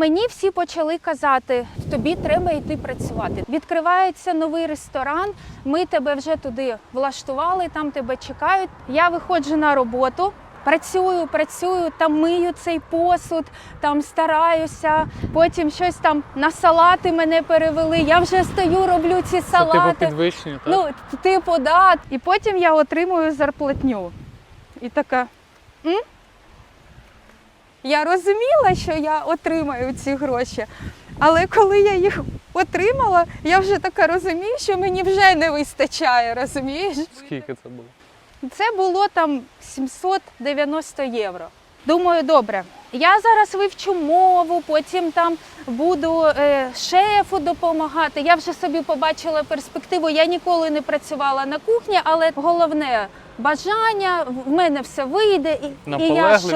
Мені всі почали казати, тобі треба йти працювати. Відкривається новий ресторан. Ми тебе вже туди влаштували, там тебе чекають. Я виходжу на роботу. Працюю, працюю, там мию цей посуд, там стараюся. Потім щось там на салати мене перевели. Я вже стою, роблю ці Це типу салати. підвищення, так? Ну, типу, да. І потім я отримую зарплатню. І така. М? Я розуміла, що я отримаю ці гроші. Але коли я їх отримала, я вже така розумію, що мені вже не вистачає, розумієш? Скільки це було? Це було там 790 євро. Думаю, добре. Я зараз вивчу мову, потім там буду е, шефу допомагати. Я вже собі побачила перспективу. Я ніколи не працювала на кухні, але головне бажання в мене все вийде. І, і я йшла